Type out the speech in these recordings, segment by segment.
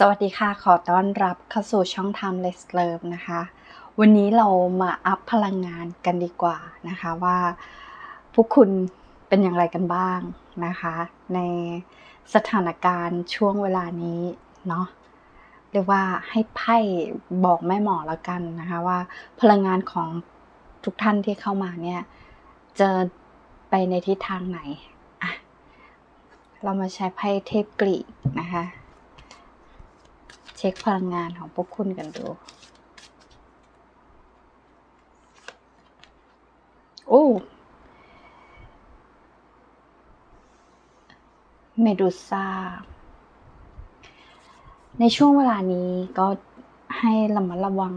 สวัสดีค่ะ ขอต้อนรับเข้าสู่ช่อง Timeless Love นะคะ วันนี้เรามาอัพพลังงานกันดีกว่านะคะว่าพวกคุณเป็นอย่างไรกันบ้างนะคะ ในสถานการณ์ช่วงเวลานี้เนาะเรียกว่าให้ไพ่บอกแม่หมอแล้วกันนะคะว่าพลังงานของทุกท่านที่เข้ามาเนี่ยจะไปในทิศทางไหนอะเรามาใช้ไพ่เทพกรีกนะคะ เช็คพลังงานของพวกคุณกันดู โอ้เมดูซ่า ในช่วงเวลานี้ก็ให้ระมัดระวัง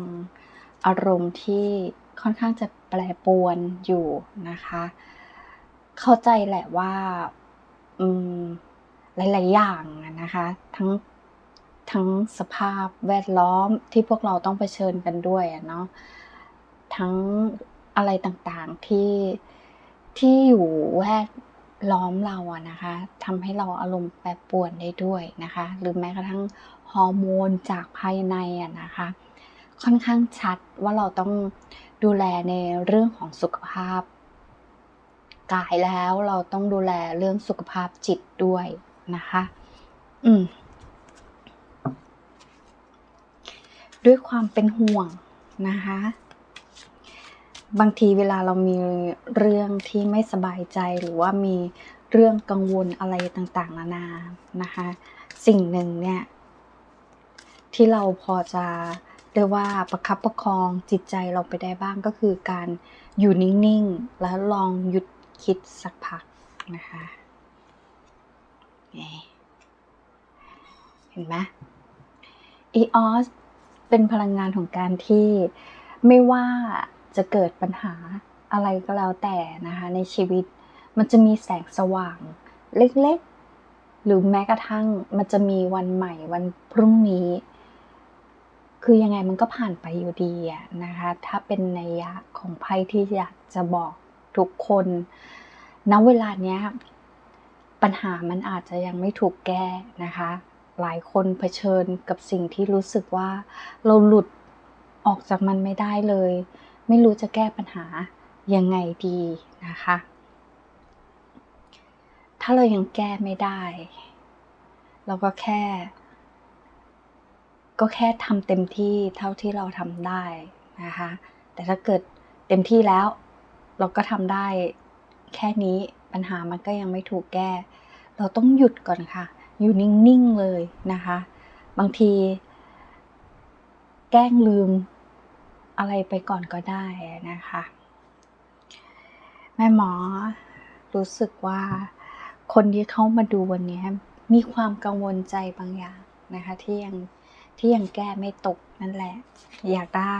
อารมณ์ที่ค่อนข้างจะแปรปรวนอยู่นะคะ เข้าใจแหละว่าอืมหลาย ๆ อย่างนะคะ ทั้ง ทั้งสภาพแวดล้อมที่พวกเราต้องเผชิญกันด้วยเนาะทั้งอะไรต่างๆที่ที่อยู่แวดล้อมเราอะนะคะทำให้เราอารมณ์แปรปรวนได้ด้วยนะคะ หรือแม้กระทั่งฮอร์โมนจากภายในอะนะคะ ค่อนข้างชัดว่าเราต้องดูแลในเรื่องของสุขภาพ กายแล้วเราต้องดูแลเรื่องสุขภาพจิตด้วยนะคะ อืม ด้วยความเป็นห่วงนะคะ บางทีเวลาเรามีเรื่องที่ไม่สบายใจหรือว่ามีเรื่องกังวลอะไรต่างๆ นานานะคะ สิ่งหนึ่งเนี่ยที่เราพอจะเรียกว่าประคับประคองจิตใจเราไปได้บ้างก็คือการอยู่นิ่งๆ แล้วลองหยุดคิดสักพักนะคะเห็นไหมอีออส เป็นพลังงานของการที่ไม่ว่าจะเกิดปัญหาอะไรก็แล้วแต่นะคะในชีวิตมันจะมีแสงสว่างเล็กๆ หรือแม้กระทั่งมันจะมีวันใหม่วันพรุ่งนี้ คือยังไงมันก็ผ่านไปอยู่ดีอะนะคะถ้าเป็นในยะของไพ่ที่อยากจะบอกทุกคนณเวลาเนี้ยปัญหามันอาจจะยังไม่ถูกแก้นะคะ หลายคนเผชิญกับสิ่งที่รู้สึกว่า เราหลุดออกจากมันไม่ได้เลย ไม่รู้จะแก้ปัญหายังไงดีนะคะ ถ้าเรายังแก้ไม่ได้ เราก็แค่ ก็แค่ทำเต็มที่เท่าที่เราทำได้นะคะ แต่ถ้าเกิดเต็มที่แล้ว เราก็ทำได้แค่นี้ปัญหามันก็ยังไม่ถูกแก้ เราต้องหยุดก่อนค่ะ อยู่นิ่ง ๆ เลยนะคะ บางที แกล้งลืมอะไรไปก่อนก็ได้นะคะ แม่หมอรู้สึกว่าคนที่เข้ามาดูวันนี้มีความกังวลใจบางอย่างนะคะที่ยังที่ยังแก้ไม่ตกนั่นแหละ อยากได้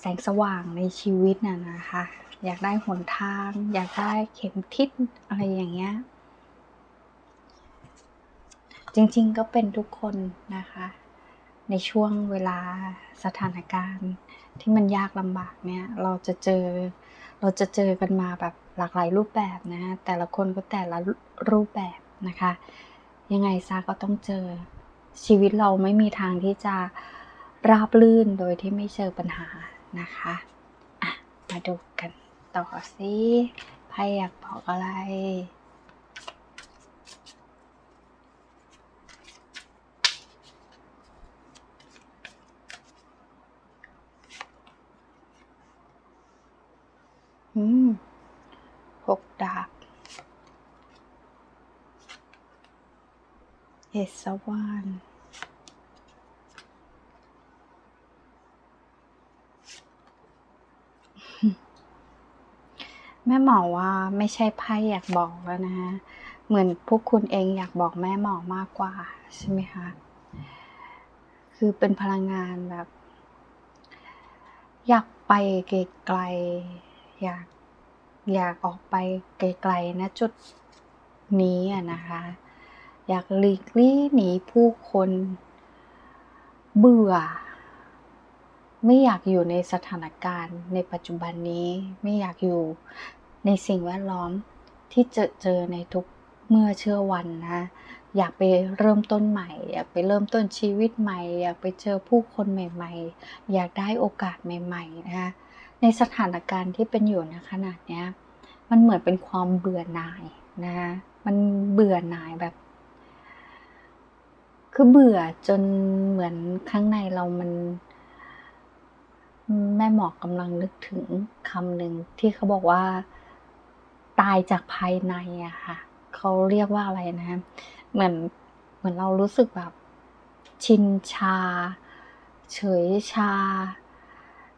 แสงสว่างในชีวิตน่ะนะคะ อยากได้หนทาง อยากได้เข็มทิศอะไรอย่างเงี้ย จริงๆก็เป็นทุกคนนะคะ ในช่วงเวลาสถานการณ์ที่มันยากลำบากเนี่ย เราจะเจอเราจะเจอกันมาแบบหลากหลายรูปแบบนะแต่ละคนก็แต่ละรูปแบบนะคะ ยังไงซาก็ต้องเจอชีวิตเราไม่มีทางที่จะราบลื่นโดยที่ไม่เจอปัญหานะคะอะมาดูกันต่อสิไพ่อยากบอกอะไร อืมหกดาบเอสวานแม่หมอว่าไม่ใช่ไพ่อยากบอกแล้วนะฮะ เหมือนพวกคุณเองอยากบอกแม่หมอมากกว่า ใช่ไหมคะ คือเป็นพลังงานแบบ อยากไปไกลๆ อยากอยากออกไปไกลๆนะจุดนี้อะนะคะ อยากหลีกลี่หนีผู้คน เบื่อ ไม่อยากอยู่ในสถานการณ์ในปัจจุบันนี้ไม่อยากอยู่ในสิ่งแวดล้อมที่เจอเจอในทุกเมื่อเชื่อวันนะอยากไปเริ่มต้นใหม่ อยากไปเริ่มต้นชีวิตใหม่ อยากไปเจอผู้คนใหม่ ๆ อยากได้โอกาสใหม่ ๆ นะคะ ในสถานการณ์ที่เป็นอยู่นะขนาดเนี้ย มันเหมือนเป็นความเบื่อหน่ายนะคะมันเบื่อหน่ายแบบ คือเบื่อจนเหมือนข้างในเรามัน แม่หมอกกำลังนึกถึงคำหนึ่งที่เขาบอกว่า ตายจากภายในอะค่ะเขาเรียกว่าอะไรนะ เหมือนเหมือนเรารู้สึกแบบชินชา เฉยชา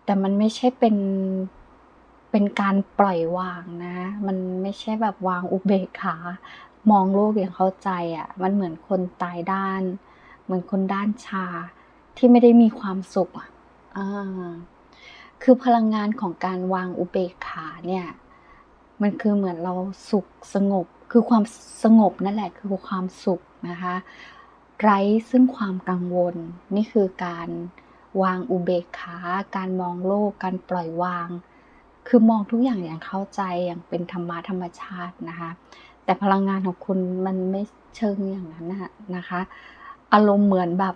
แต่มันไม่ใช่เป็นเป็นการปล่อยวางนะ มันไม่ใช่แบบวางอุเบกขามองโลกอย่างเข้าใจอะ่ะ มันเหมือนคนตายด้าน เหมือนคนด้านชาที่ไม่ได้มีความสุขอะคือพลังงานของการวางอุเบกขาเนี่ย มันคือเหมือนเราสุขสงบ คือความสงบนั่นแหละคือความสุขนะคะ ไร้ซึ่งความกังวล นี่คือการ วางอุเบกขา การมองโลก การปล่อยวาง คือมองทุกอย่างอย่างเข้าใจอย่างเป็นธรรมะธรรมชาตินะคะ แต่พลังงานของคุณมันไม่เชิงอย่างนั้นนะคะ อารมณ์เหมือนแบบ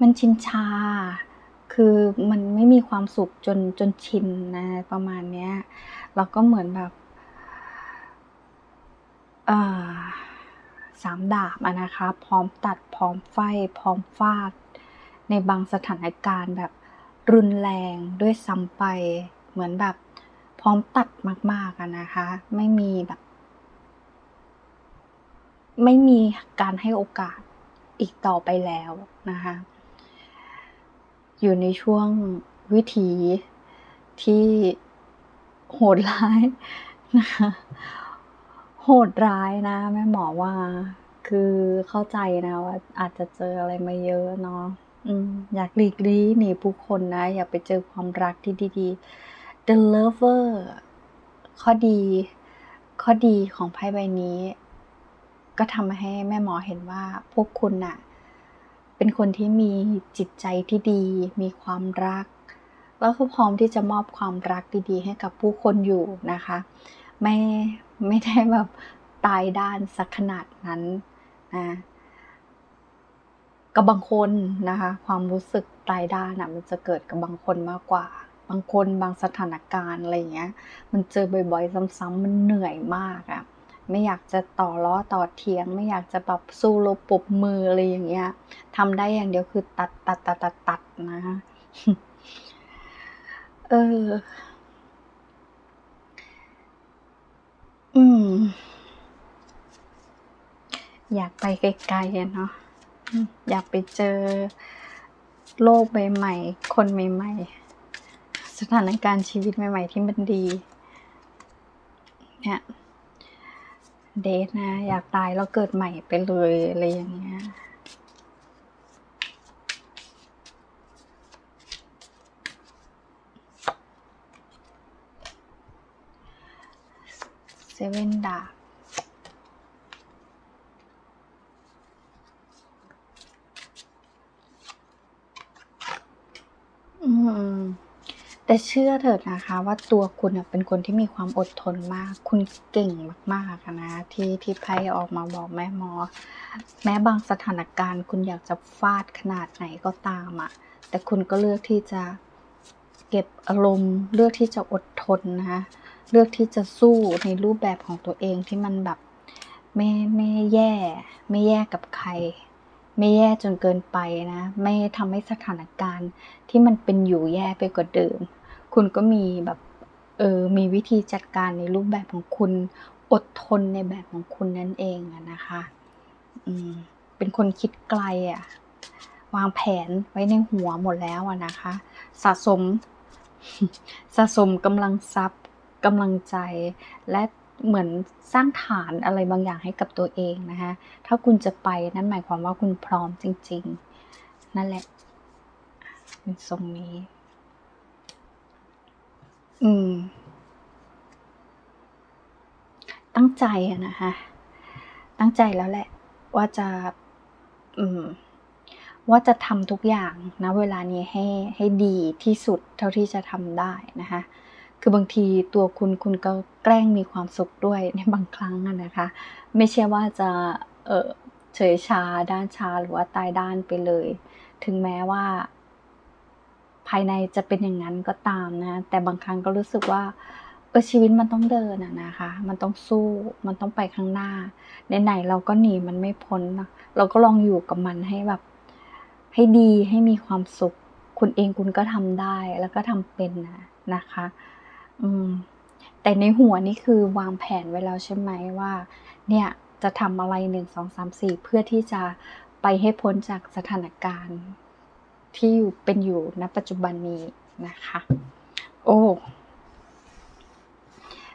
มันชินชา คือมันไม่มีความสุขจนจนชินนะประมาณเนี้ยแล้วก็เหมือนแบบสามดาบนะคะ พร้อมตัดพร้อมไฟ พร้อมฟาด ในบางสถานการณ์แบบรุนแรงด้วยซ้ำไปเหมือนแบบพร้อมตัดมากๆนะคะ ไม่มีแบบ ไม่มีการให้โอกาสอีกต่อไปแล้วนะคะ อยู่ในช่วงวิถีที่โหดร้ายนะคะโหดร้ายนะแม่หมอว่า คือเข้าใจนะว่าอาจจะเจออะไรมาเยอะเนาะ อยากหลีกลี่หนีผู้คนนะ อยากไปเจอความรักที่ดีๆ The Lover ข้อดี ข้อดีของไพ่ใบนี้ ก็ทำให้แม่หมอเห็นว่าพวกคุณน่ะ เป็นคนที่มีจิตใจที่ดี มีความรัก แล้วก็พร้อมที่จะมอบความรักดีๆ ให้กับผู้คนอยู่นะคะ ไม่ไม่ได้แบบตายด้านสักขนาดนั้นนะ กับบางคนนะคะ ความรู้สึกตายด้านะมันจะเกิดกับบางคนมากกว่า บางคนบางสถานการณ์อะไรเงี้ย มันเจอบ่อยๆ ซ้ำๆมันเหนื่อยมากอะไม่อยากจะต่อล้อต่อเทียง ไม่อยากจะแบบสู้รบปบมืออะไรอย่างเงี้ยทำได้อย่างเดียวคือตัดตัดตัดตัดตัดนะเออ อืม อยากไปไกลๆเนาะ อยากไปเจอโลกใหม่ๆคนใหม่ ๆ สถานการณ์ชีวิตใหม่ ๆ ที่มันดี เนี่ย เดทนะ อยากตายแล้วเกิดใหม่ไปเลยอะไรอย่างเงี้ยเซเว่นดา อืม แต่เชื่อเถิดนะคะ ว่าตัวคุณเป็นคนที่มีความอดทนมาก คุณเก่งมากๆนะ ที่ที่ไพ่ออกมาบอกแม่หมอ แม้บางสถานการณ์ คุณอยากจะฟาดขนาดไหนก็ตามอะ่ะแต่คุณก็เลือกที่จะเก็บอารมณ์ เลือกที่จะอดทนนะคะเลือกที่จะสู้ในรูปแบบของตัวเองที่มันแบบ ไม่ไม่แย่ ไม่แย่กับใคร ไม่แย่จนเกินไปนะ ไม่ทำให้สถานการณ์ที่มันเป็นอยู่แย่ไปกว่าเดิม คุณก็มีแบบเออมีวิธีจัดการในรูปแบบของคุณ อดทนในแบบของคุณนั่นเองนะคะอืมเป็นคนคิดไกลอะ วางแผนไว้ในหัวหมดแล้วอะนะคะ สะสม สะสมกำลังทรัพย์กำลังใจและ เหมือนสร้างฐานอะไรบางอย่างให้กับตัวเองนะคะ ถ้าคุณจะไปนั่นหมายความว่าคุณพร้อมจริง ๆ นั่นแหละเป็นทรงนี้ อืม ตั้งใจอะนะคะ ตั้งใจแล้วแหละ ว่าจะ อืม ว่าจะทำทุกอย่างนะ เวลานี้ให้ให้ดีที่สุดเท่าที่จะทำได้นะคะ คือบางทีตัวคุณคุณก็แกล้งมีความสุขด้วยในบางครั้งนะคะ ไม่ใช่ว่าจะเออเฉยชาด้านชาหรือว่าตายด้านไปเลย ถึงแม้ว่า ภายในจะเป็นอย่างนั้นก็ตามนะ แต่บางครั้งก็รู้สึกว่าเออชีวิตมันต้องเดินอะนะคะ มันต้องสู้มันต้องไปข้างหน้าไหนๆเราก็หนีมันไม่พ้นนะเราก็ลองอยู่กับมันให้แบบ ให้ดีให้มีความสุข คุณเองคุณก็ทำได้แล้วก็ทำเป็นนะนะคะ อืม แต่ในหัวนี่คือวางแผนไว้แล้วใช่ไหมว่า เนี่ยจะทำอะไรหนึ่งสองสามสี่เพื่อที่จะไปให้พ้นจากสถานการณ์ที่อยู่เป็นอยู่ณปัจจุบันนี้นะคะ โอ้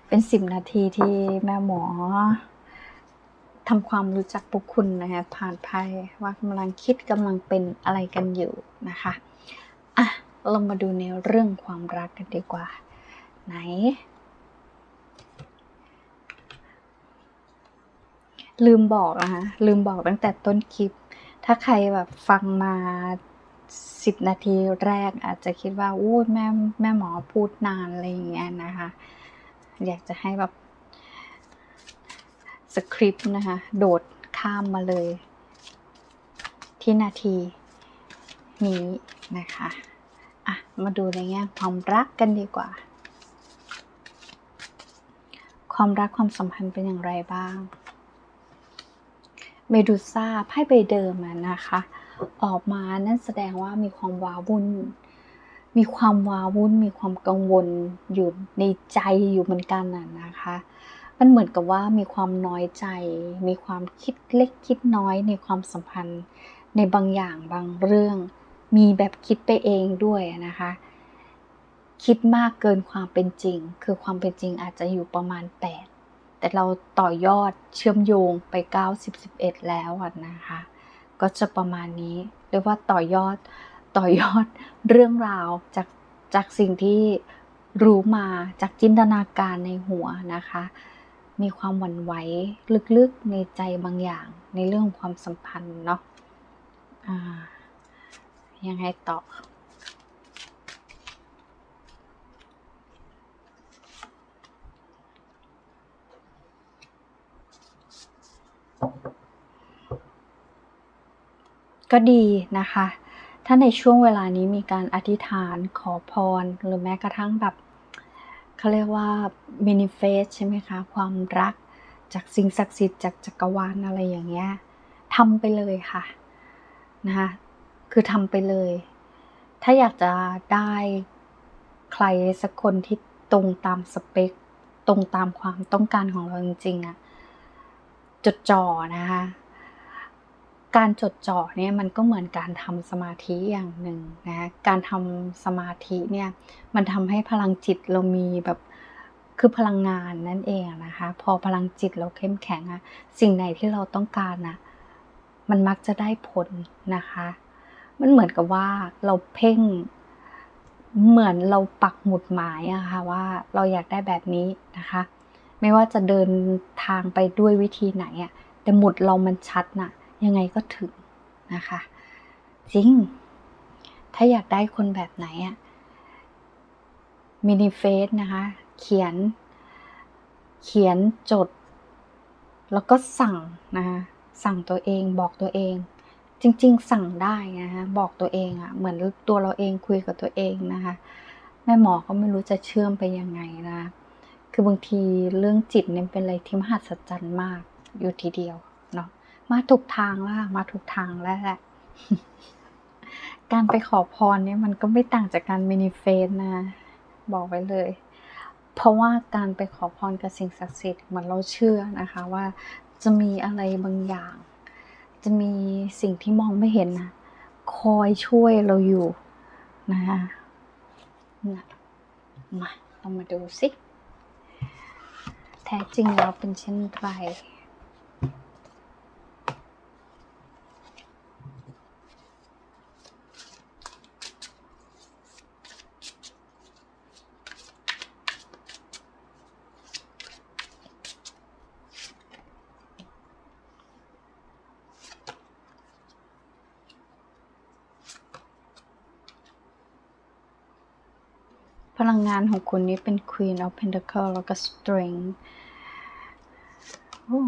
เป็นสิบนาทีที่แม่หมอทำความรู้จักปุกคุณนะคะผ่านไพ่ว่ากำลังคิดกำลังเป็นอะไรกันอยู่นะคะ อะ เรามาดูในเรื่องความรักกันดีกว่า ไหน ลืมบอกนะคะลืมบอกตั้งแต่ต้นคลิป ถ้าใครแบบฟังมาสิบนาทีแรกอาจจะคิดว่าอู้แม่แม่หมอพูดนานอะไรอย่างเงี้ยนะคะ อยากจะให้แบบสคริปต์นะคะ โดดข้ามมาเลย ที่นาทีนี้นะคะ อะ มาดูในแง่ความรักกันดีกว่า ความรักความสัมพันธ์เป็นอย่างไรบ้าง เมดูซ่าไพ่ใบเดิมนะคะ ออกมานั่นแสดงว่ามีความว้าวุ่น มีความว้าวุ่น มีความกังวลอยู่ในใจอยู่เหมือนกันน่ะนะคะ มันเหมือนกับว่ามีความน้อยใจ มีความคิดเล็กคิดน้อยในความสัมพันธ์ในบางอย่างบางเรื่อง มีแบบคิดไปเองด้วยนะคะ คิดมากเกินความเป็นจริง คือความเป็นจริงอาจจะอยู่ประมาณ 8 แต่เราต่อยอดเชื่อมโยงไป 9 10 11 แล้วนะคะ ก็จะประมาณนี้เรียกว่าต่อยอดต่อยอดเรื่องราวจากจากสิ่งที่รู้มาจากจินตนาการในหัวนะคะ มีความหวั่นไหวลึกๆในใจบางอย่างในเรื่องความสัมพันธ์เนาะยังไงต่อ ก็ดีนะคะ ถ้าในช่วงเวลานี้มีการอธิษฐานขอพร หรือแม้กระทั่งแบบเขาเรียกว่า manifest ใช่ไหมคะ ความรักจากสิ่งศักดิ์สิทธิ์จากจักรวาลอะไรอย่างเงี้ยทำไปเลยค่ะนะคะ คือทำไปเลย ถ้าอยากจะได้ใครสักคนที่ตรงตามสเปค ตรงตามความต้องการของเราจริงๆอะจดจ่อนะคะ การจดจ่อเนี่ยมันก็เหมือนการทำสมาธิอย่างหนึ่งนะการทำสมาธิเนี่ยมันทำให้พลังจิตเรามีแบบคือพลังงานนั่นเองนะคะ พอพลังจิตเราเข้มแข็งอะสิ่งไหนที่เราต้องการนะมันมักจะได้ผลนะคะ มันเหมือนกับว่าเราเพ่งเหมือนเราปักหมุดหมายอะค่ะว่าเราอยากได้แบบนี้นะคะ ไม่ว่าจะเดินทางไปด้วยวิธีไหนอะแต่หมุดเรามันชัดน่ะ ยังไงก็ถึงนะคะ จริง ถ้าอยากได้คนแบบไหนอะมินิเฟสนะคะ เขียน เขียนจด แล้วก็สั่งนะคะสั่งตัวเองบอกตัวเอง จริง ๆ สั่งได้นะคะบอกตัวเองอะเหมือนตัวเราเองคุยกับตัวเองนะคะแม่หมอก็ไม่รู้จะเชื่อมไปยังไงนะคือบางทีเรื่องจิตเนี่ยเป็นอะไรที่มหัศจรรย์มากอยู่ทีเดียว มาถูกทางแล้วมาถูกทางแล้วแหละ การไปขอพรเนี่ยมันก็ไม่ต่างจากการมินิเฟสนะ บอกไว้เลย เพราะว่าการไปขอพรกับสิ่งศักดิ์สิทธิ์เหมือนเราเชื่อนะคะว่าจะมีอะไรบางอย่าง จะมีสิ่งที่มองไม่เห็นนะคอยช่วยเราอยู่นะคะนะมาเรามาดูสิ แท้จริงแล้วเป็นเช่นไร ลังงานของคุณนี้เป็น Queen of Pentacle แล้วก็ Strength โอ้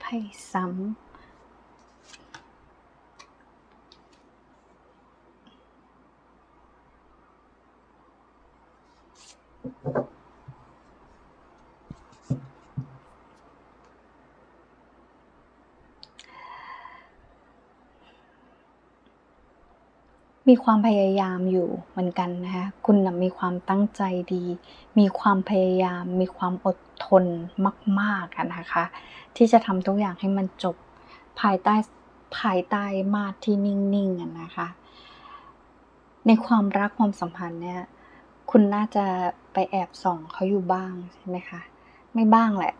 ไพ่ซ้ำ มีความพยายามอยู่เหมือนกันนะคะคุณนะมีความตั้งใจดี มีความพยายาม มีความอดทนมากๆนะคะ ที่จะทำทุกอย่างให้มันจบภายใต้ภายใต้มาตรที่นิ่งๆนะคะ ในความรักความสัมพันธ์เนี่ยคุณน่าจะไปแอบส่องเขาอยู่บ้างใช่ไหมคะไม่บ้างแหละ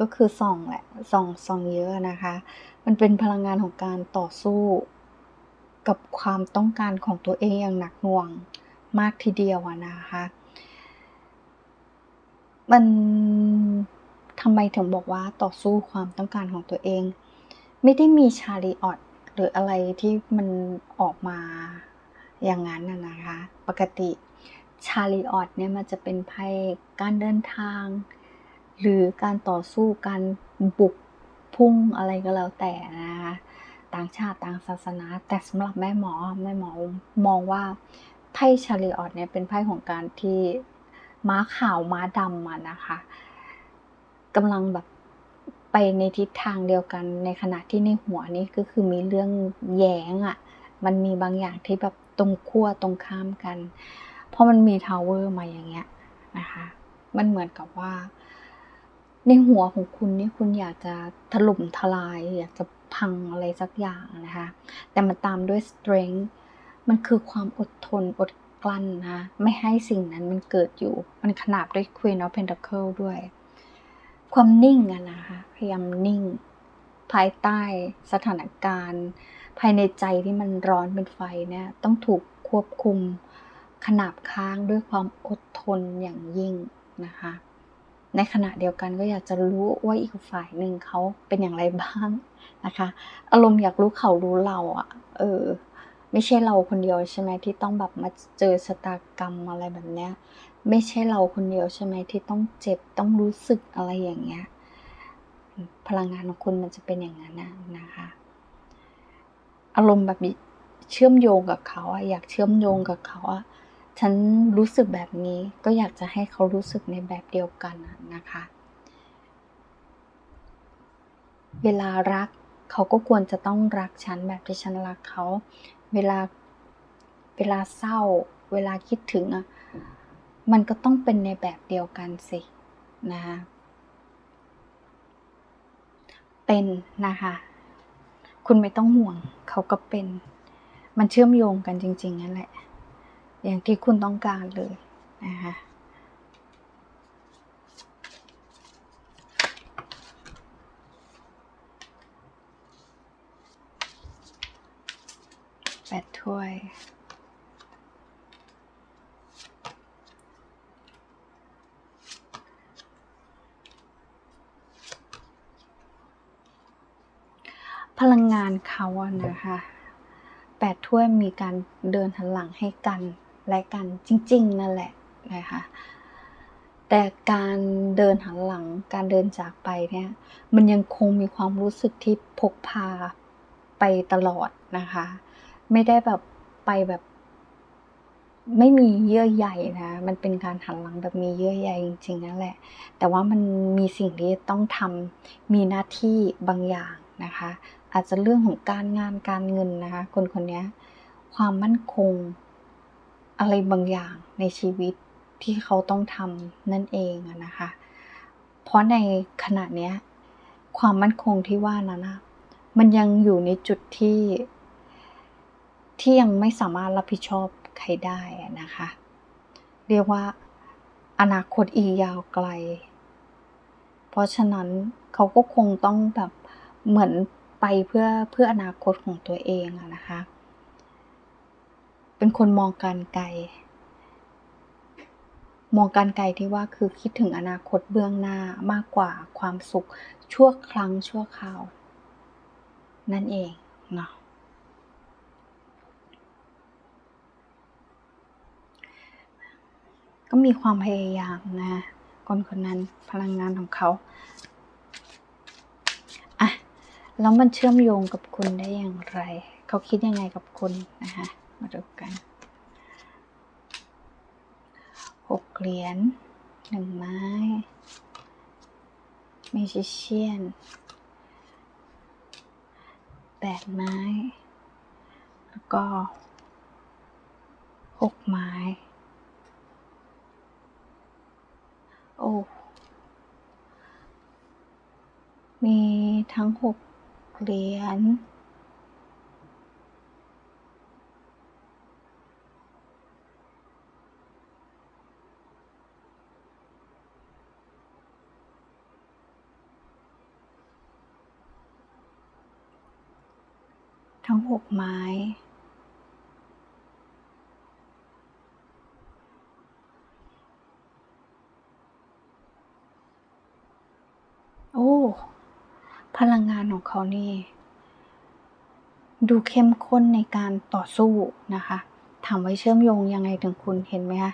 ก็คือส่องแหละส่องส่องเยอะนะคะ มันเป็นพลังงานของการต่อสู้ กับความต้องการของตัวเองอย่างหนักหน่วงมากทีเดียวอะนะคะ มันทำไมถึงบอกว่าต่อสู้ความต้องการของตัวเอง ไม่ได้มีชาลีออตหรืออะไรที่มันออกมาอย่างนั้นนะนะคะ ปกติชาลีออตเนี่ยมันจะเป็นไพ่การเดินทาง หรือการต่อสู้การบุกพุ่งอะไรก็แล้วแต่นะคะ ต่างชาติต่างศาสนา แต่สำหรับแม่หมอแม่หมอมองว่าไพ่ชาลีออตเนี่ยเป็นไพ่ของการที่ม้าขาวม้าดำอะนะคะกำลังแบบไปในทิศทางเดียวกันในขณะที่ในหัวนี่ก็คือมีเรื่องแย้งอะ มันมีบางอย่างที่แบบตรงขั้วตรงข้ามกัน เพราะมันมีทาวเวอร์มาอย่างเงี้ยนะคะ มันเหมือนกับว่า ในหัวของคุณนี่คุณอยากจะถล่มทลาย อยากจะ พังอะไรสักอย่างนะคะ แต่มันตามด้วย strength มันคือความอดทนอดกลั้นนะ ไม่ให้สิ่งนั้นมันเกิดอยู่ มันขนาบด้วย Queen of Pentacle ด้วย ความนิ่งอะนะคะ พยายามนิ่ง ภายใต้สถานการณ์ ภายในใจที่มันร้อนเป็นไฟเนี่ย ต้องถูกควบคุมขนาบค้างด้วยความอดทนอย่างยิ่งนะคะ ในขณะเดียวกันก็อยากจะรู้ว่าอีกฝ่ายหนึ่งเขาเป็นอย่างไรบ้าง นะคะ อารมณ์อยากรู้เขารู้เราอะเออ ไม่ใช่เราคนเดียวใช่ไหมที่ต้องแบบมาเจอชะตากรรมอะไรแบบเนี้ย ไม่ใช่เราคนเดียวใช่ไหมที่ต้องเจ็บต้องรู้สึกอะไรอย่างเงี้ย พลังงานของคุณมันจะเป็นอย่างนั้นนะนะคะ อารมณ์แบบเชื่อมโยงกับเขาอะอยากเชื่อมโยงกับเขาอะฉันรู้สึกแบบนี้ก็อยากจะให้เขารู้สึกในแบบเดียวกันนะคะ เวลารัก เขาก็ควรจะต้องรักฉันแบบที่ฉันรักเขา เวลาเวลาเศร้า เวลาคิดถึงอะมันก็ต้องเป็นในแบบเดียวกันสินะคะเป็นนะคะคุณไม่ต้องห่วงเขาก็เป็น มันเชื่อมโยงกันจริงๆนั่นแหละ อย่างที่คุณต้องการเลยนะคะแปด ถ้วย พลังงานเขาอะนะคะแปดถ้วยมีการเดินหันหลังให้กันและกันจริง ๆ นั่นแหละนะคะแต่การเดินหันหลังการเดินจากไปเนี่ย มันยังคงมีความรู้สึกที่พกพาไปตลอดนะคะ ไม่ได้แบบไปแบบ ไม่มีเยื่อใยนะ มันเป็นการหันหลังแบบมีเยื่อใยจริงๆนั่นแหละ แต่ว่ามันมีสิ่งที่ต้องทำมีหน้าที่บางอย่างนะคะ อาจจะเรื่องของการงานการเงินนะคะ คนคนนี้ความมั่นคงอะไรบางอย่างในชีวิตที่เขาต้องทำนั่นเองนะคะ เพราะในขณะเนี้ยความมั่นคงที่ว่านั้นนะมันยังอยู่ในจุดที่ ที่ยังไม่สามารถรับผิดชอบใครได้นะคะ เรียกว่าอนาคตอียาวไกล เพราะฉะนั้นเขาก็คงต้องแบบเหมือนไปเพื่อเพื่ออนาคตของตัวเองอะนะคะ เป็นคนมองการไกล มองการไกลที่ว่าคือคิดถึงอนาคตเบื้องหน้ามากกว่าความสุขชั่วครั้งชั่วคราว นั่นเองเนาะ ก็มีความพยายามนะคนคนนั้นพลังงานของเขาอะแล้วมันเชื่อมโยงกับคุณได้อย่างไร เขาคิดยังไงกับคุณนะคะมาดูกันหกเหรียญหนึ่งไม้เมจิเชียนแปดไม้ แล้วก็หกไม้ โอ้ มีทั้งหกเหรียญ ทั้งหกไม้ พลังงานของเขานี่ดูเข้มข้นในการต่อสู้นะคะถามไว้เชื่อมโยงยังไงถึงคุณเห็นไหมคะ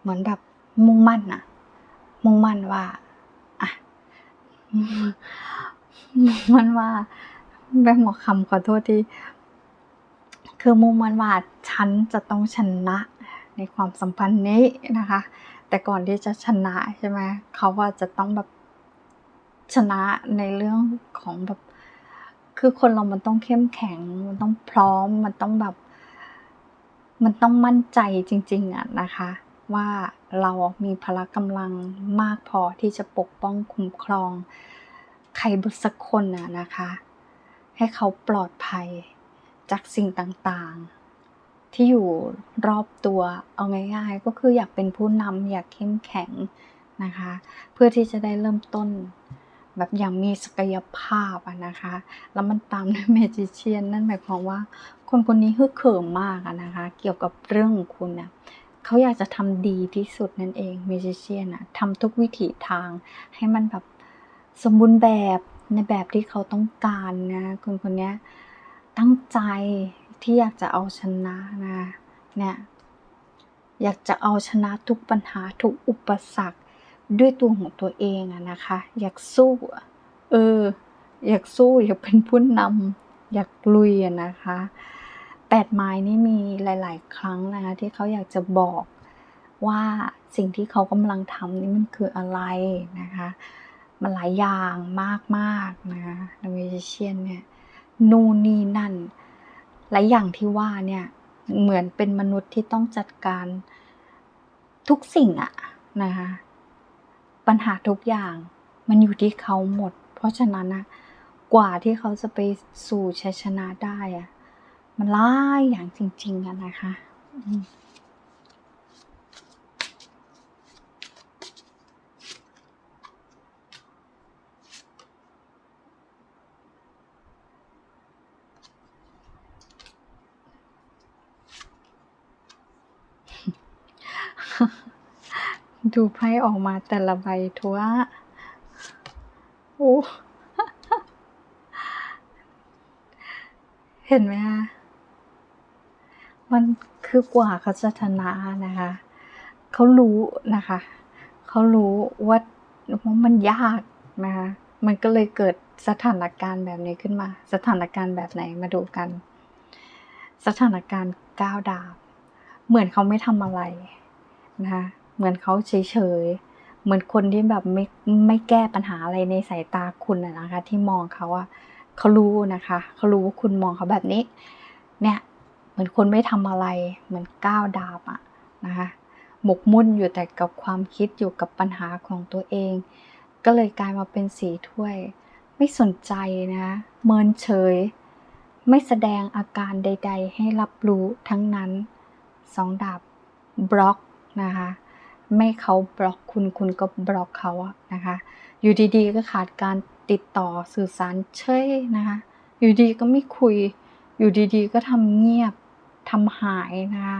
เหมือนแบบมุ่งมั่นอะมุ่งมั่นว่าอะมุ่งมั่นว่าแม่หมอคำขอโทษที่คือมุ่งมั่นว่าฉันจะต้องชนะในความสัมพันธ์นี้นะคะ แต่ก่อนที่จะชนะใช่ไหมเขาว่าจะต้องแบบ ชนะในเรื่องของแบบคือคนเรามันต้องเข้มแข็ง มันต้องพร้อม มันต้องแบบ มันต้องมั่นใจจริง ๆอะนะคะ ว่าเรามีพละกำลังมากพอที่จะปกป้องคุ้มครอง ใครสักคนอะนะคะ ให้เขาปลอดภัยจากสิ่งต่างๆ ที่อยู่รอบตัวเอาง่ายๆ ก็คืออยากเป็นผู้นำอยากเข้มแข็งนะคะ เพื่อที่จะได้เริ่มต้น แบบอย่างมีศักยภาพอะนะคะ แล้วมันตามด้วยเมจิเชียนนั่นหมายความว่าคนคนนี้ฮึกเหิมมากอะนะคะ เกี่ยวกับเรื่องของคุณนะเขาอยากจะทำดีที่สุดนั่นเองเมจิเชียนอะทำทุกวิถีทางให้มันแบบสมบูรณ์แบบในแบบที่เขาต้องการนะคนคนนี้ตั้งใจที่อยากจะเอาชนะนะเนี่ยอยากจะเอาชนะทุกปัญหาทุกอุปสรรค ด้วยตัวของตัวเองอะนะคะ อยากสู้เออ อยากสู้อยากเป็นผู้นำอยากลุยอะนะคะแปดไม้นี่มีหลาย ๆ ครั้งนะคะที่เขาอยากจะบอกว่าสิ่งที่เขากำลังทำนี่มันคืออะไรนะคะมันหลายอย่างมากๆนะคะในเมจิเชียนเนี่ยนู่นนี่นั่นหลายอย่างที่ว่าเนี่ยเหมือนเป็นมนุษย์ที่ต้องจัดการทุกสิ่งอะนะคะ ปัญหาทุกอย่างมันอยู่ที่เขาหมด เพราะฉะนั้นนะกว่าที่เขาจะไปสู่ชัยชนะได้อะมันหลายอย่างจริง ๆอะนะคะอืม ดูไพ่ออกมาแต่ละใบทัวโอ้เห็นไหมคะมันคือกว่าเขาจะชนะนะคะ เขารู้นะคะ เขารู้ว่าว่ามันยากนะคะ มันก็เลยเกิดสถานการณ์แบบนี้ขึ้นมา สถานการณ์แบบไหนมาดูกัน สถานการณ์ก้าวดาบ เหมือนเขาไม่ทำอะไรนะคะ เหมือนเขาเฉยๆ เหมือนคนที่แบบไม่ไม่แก้ปัญหาอะไรในสายตาคุณอะนะคะ ที่มองเขาอะเขารู้นะคะเขารู้ว่าคุณมองเขาแบบนี้ เนี่ยเหมือนคนไม่ทำอะไร เหมือนก้าวดาบอะนะคะ หมกมุ่นอยู่แต่กับความคิดอยู่กับปัญหาของตัวเอง ก็เลยกลายมาเป็นสีถ้วย ไม่สนใจนะ เมินเฉย ไม่แสดงอาการใด ๆ ให้รับรู้ทั้งนั้นสองดาบบล็อกนะคะ ไม่เขาบล็อกคุณคุณก็บล็อกเขาอะนะคะ อยู่ดีๆก็ขาดการติดต่อสื่อสารเฉยนะคะ อยู่ดีก็ไม่คุย อยู่ดีๆก็ทำเงียบทำหายนะคะ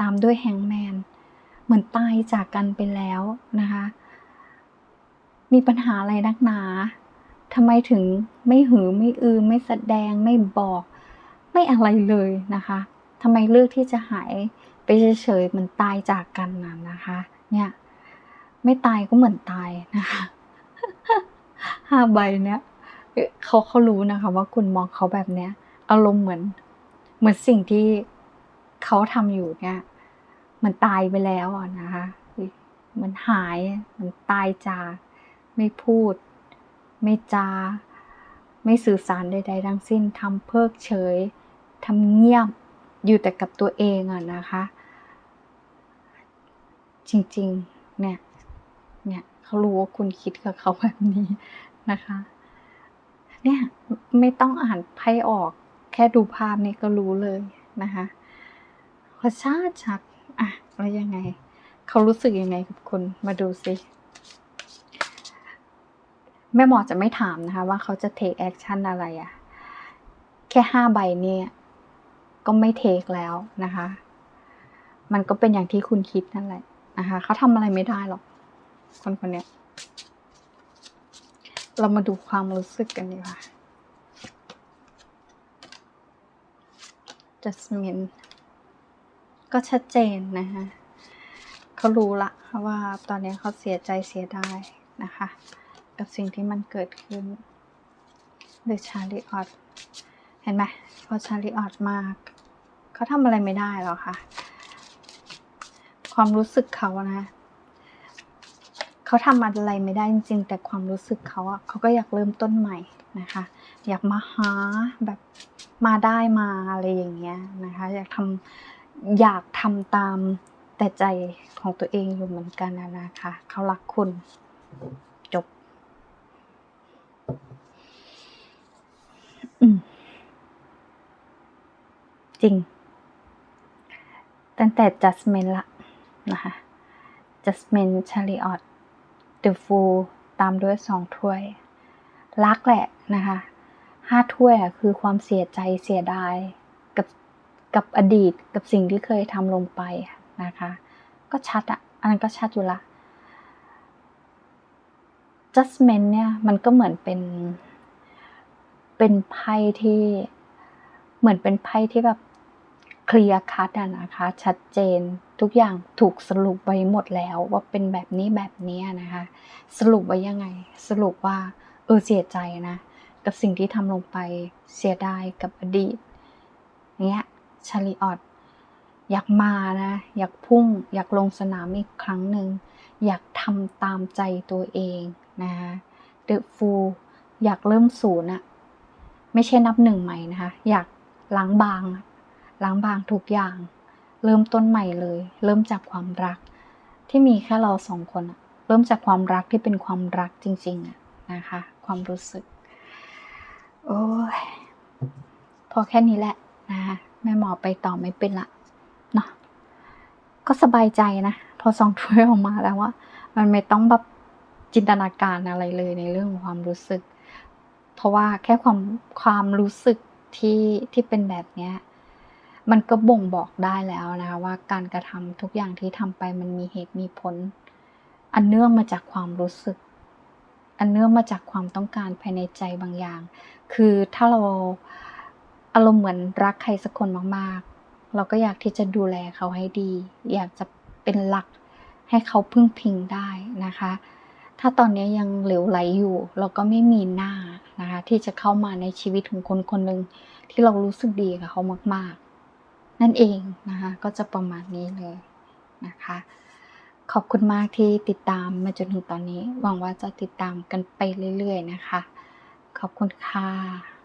ตามด้วยแฮงแมน เหมือนตายจากกันไปแล้วนะคะ มีปัญหาอะไรนักหนาทำไมถึงไม่หือไม่อือไม่แสดงไม่บอก ไม่อะไรเลยนะคะทำไมเลือกที่จะหายไปเฉยๆเหมือนตายจากกันน่ะนะคะ เนี่ย ไม่ตายก็เหมือนตายนะคะห้าใบเนี้ยเขาเขารู้นะคะ ว่าคุณมองเขาแบบเนี้ย อารมณ์เหมือน เหมือนสิ่งที่เขาทำอยู่เนี่ยเหมันตายไปแล้วนะคะเหมันหายเหมันตายจากไม่พูด ไม่จา ไม่สื่อสารใดๆทั้งสิ้นทำเพิกเฉยทำเงียบอยู่แต่กับตัวเองอะนะคะ จริง ๆ เนี่ย เนี่ยเขารู้ว่าคุณคิดกับเขาแบบนี้นะคะ เนี่ยไม่ต้องอ่านไพ่ออก แค่ดูภาพนี้ก็รู้เลยนะคะเขาชาติชัดอะแล้วยังไง เขารู้สึกยังไงกับคุณ มาดูสิแม่หมอจะไม่ถามนะคะ ว่าเขาจะ take action อะไรอะแค่ห้าใบเนี่ย ก็ไม่เทคแล้วนะคะ มันก็เป็นอย่างที่คุณคิดนั่นแหละ นะคะเขาทำอะไรไม่ได้หรอก คนคนเนี้ยเรามาดูความรู้สึกกันดีกว่า Jasmine ก็ชัดเจนนะคะเขารู้ละว่าตอนนี้เขาเสียใจเสียดายนะคะ กับสิ่งที่มันเกิดขึ้น The Chariot เห็นไหมพอ Chariot มากเขาทำอะไรไม่ได้หรอกค่ะ ความรู้สึกเขานะเขาทำอะไรไม่ได้จริง ๆ แต่ความรู้สึกเขาอะเขาก็อยากเริ่มต้นใหม่นะคะ อยากมาหาแบบมาได้มาอะไรอย่างเงี้ยนะคะ อยากทำอยากทำตามแต่ใจของตัวเองอยู่เหมือนกันนะคะเขารักคุณจบจริง ตั้งแต่ Jasmine ละ นะคะ Jasmine Chariot The Fool ตามด้วยสองถ้วย รักแหละนะคะห้าถ้วยอะคือความเสียใจเสียดายกับกับอดีตกับสิ่งที่เคยทำลงไปนะคะ ก็ชัดอะอันนั้นก็ชัดอยู่ละ Judgment เนี่ยมันก็เหมือนเป็น เป็นไพ่ที่เหมือนเป็นไพ่ที่แบบ เคลียร์คัดนะคะ ชัดเจนทุกอย่างถูกสรุปไว้หมดแล้วว่าเป็นแบบนี้แบบนี้นะคะ สรุปไว้ยังไง สรุปว่าเออเสียใจนะ กับสิ่งที่ทำลงไปเสียดายกับอดีตเนี้ยชาลีออดอยากมานะ อยากพุ่ง อยากลงสนามอีกครั้งหนึ่ง อยากทำตามใจตัวเองนะคะเดอะฟูอยากเริ่มศูนย์อะไม่ใช่นับหนึ่งใหม่นะคะ อยากล้างบางอะ ล้างบางทุกอย่าง เริ่มต้นใหม่เลย เริ่มจากความรัก ที่มีแค่เราสองคนอะเริ่มจากความรักที่เป็นความรักจริงๆนะคะ ความรู้สึก โอ้ยพอแค่นี้แหละนะคะแม่หมอไปต่อไม่เป็นละเนาะก็สบายใจนะ พอซองถ้วยออกมาแล้วว่า มันไม่ต้องแบบจินตนาการอะไรเลยในเรื่องความรู้สึก เพราะว่าแค่ความความรู้สึกที่ที่เป็นแบบเนี้ย มันก็บ่งบอกได้แล้วนะคะว่าการกระทำทุกอย่างที่ทำไปมันมีเหตุมีผล อันเนื่องมาจากความรู้สึก อันเนื่องมาจากความต้องการภายในใจบางอย่าง คือถ้าเราอารมณ์เหมือนรักใครสักคนมากๆ เราก็อยากที่จะดูแลเขาให้ดี อยากจะเป็นหลักให้เขาพึ่งพิงได้นะคะ ถ้าตอนนี้ยังเหลวไหลอยู่ เราก็ไม่มีหน้านะคะที่จะเข้ามาในชีวิตของคนคนหนึ่งที่เรารู้สึกดีกับเขามาก ๆ นั่นเองนะคะก็จะประมาณนี้เลยนะคะ ขอบคุณมากที่ติดตามมาจนถึงตอนนี้ หวังว่าจะติดตามกันไปเรื่อยๆนะคะ ขอบคุณค่ะ